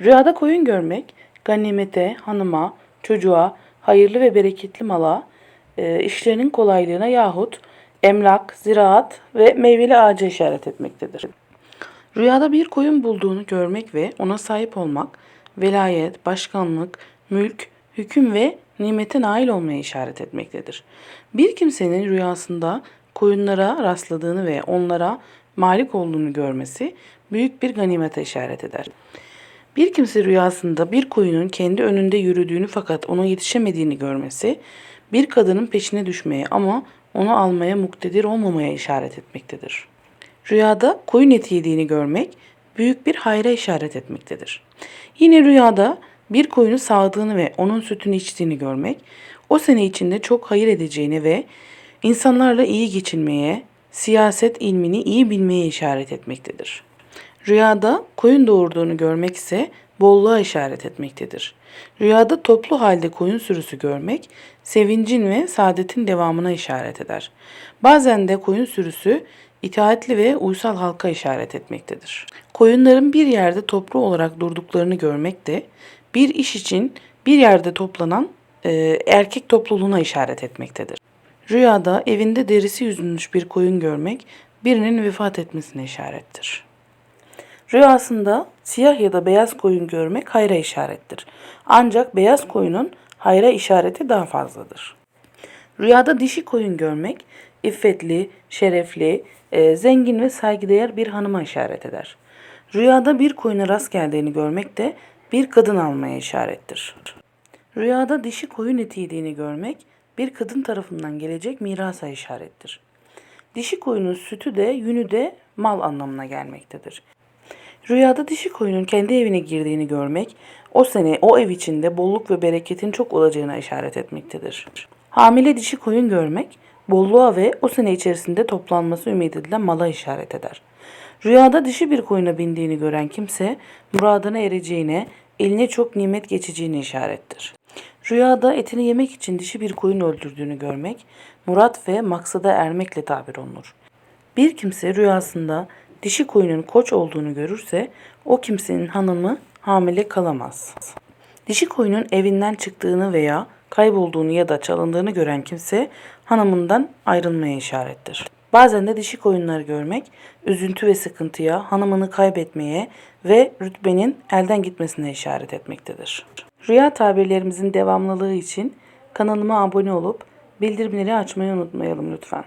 Rüyada koyun görmek, ganimete, hanıma, çocuğa, hayırlı ve bereketli mala, e, işlerinin kolaylığına yahut emlak, ziraat ve meyveli ağaca işaret etmektedir. Rüyada bir koyun bulduğunu görmek ve ona sahip olmak, velayet, başkanlık, mülk, hüküm ve nimete nail olmaya işaret etmektedir. Bir kimsenin rüyasında koyunlara rastladığını ve onlara malik olduğunu görmesi büyük bir ganimete işaret eder. Bir kimse rüyasında bir koyunun kendi önünde yürüdüğünü fakat ona yetişemediğini görmesi, bir kadının peşine düşmeye ama onu almaya muktedir olmamaya işaret etmektedir. Rüyada koyun eti yediğini görmek büyük bir hayra işaret etmektedir. Yine rüyada bir koyunu sağdığını ve onun sütünü içtiğini görmek o sene içinde çok hayır edeceğini ve insanlarla iyi geçinmeye, siyaset ilmini iyi bilmeye işaret etmektedir. Rüyada koyun doğurduğunu görmek ise bolluğa işaret etmektedir. Rüyada toplu halde koyun sürüsü görmek sevincin ve saadetin devamına işaret eder. Bazen de koyun sürüsü itaatli ve uysal halka işaret etmektedir. Koyunların bir yerde toplu olarak durduklarını görmek de bir iş için bir yerde toplanan e, erkek topluluğuna işaret etmektedir. Rüyada evinde derisi yüzülmüş bir koyun görmek birinin vefat etmesine işarettir. Rüyasında siyah ya da beyaz koyun görmek hayra işarettir. Ancak beyaz koyunun hayra işareti daha fazladır. Rüyada dişi koyun görmek iffetli, şerefli, e, zengin ve saygıdeğer bir hanıma işaret eder. Rüyada bir koyuna rast geldiğini görmek de bir kadın almaya işarettir. Rüyada dişi koyun eti yediğini görmek bir kadın tarafından gelecek mirasa işarettir. Dişi koyunun sütü de yünü de mal anlamına gelmektedir. Rüyada dişi koyunun kendi evine girdiğini görmek, o sene o ev içinde bolluk ve bereketin çok olacağına işaret etmektedir. Hamile dişi koyun görmek, bolluğa ve o sene içerisinde toplanması ümit edilen mala işaret eder. Rüyada dişi bir koyuna bindiğini gören kimse, muradına ereceğine, eline çok nimet geçeceğine işarettir. Rüyada etini yemek için dişi bir koyun öldürdüğünü görmek, murat ve maksada ermekle tabir olunur. Bir kimse rüyasında dişi koyunun koç olduğunu görürse o kimsenin hanımı hamile kalamaz. Dişi koyunun evinden çıktığını veya kaybolduğunu ya da çalındığını gören kimse hanımından ayrılmaya işarettir. Bazen de dişi koyunları görmek üzüntü ve sıkıntıya, hanımını kaybetmeye ve rütbenin elden gitmesine işaret etmektedir. Rüya tabirlerimizin devamlılığı için kanalıma abone olup bildirimleri açmayı unutmayalım lütfen.